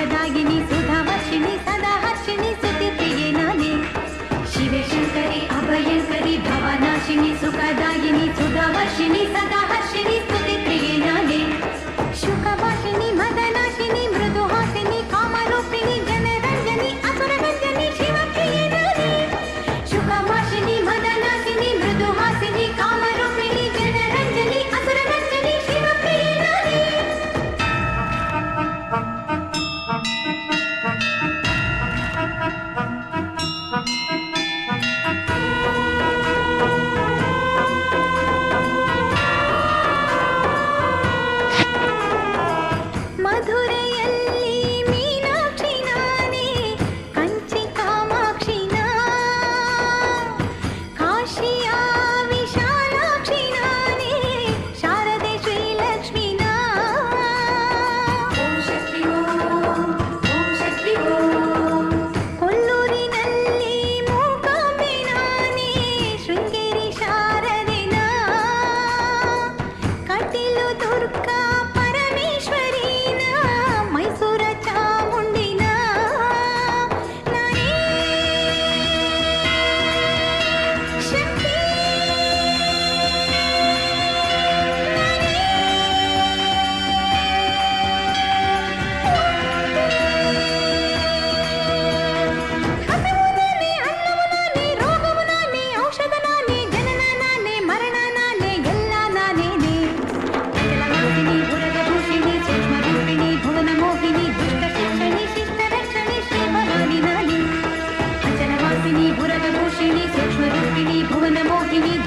వరదాయిని సుధావర్షిణి సదాహర్షిణి సుతిప్రియే నానే శివశంకరి అభయంకరి భవనాశిని సుఖదాయిని సుధావర్షిణి సదా Бухині, бурями бушині, сучми рухині, були немохині,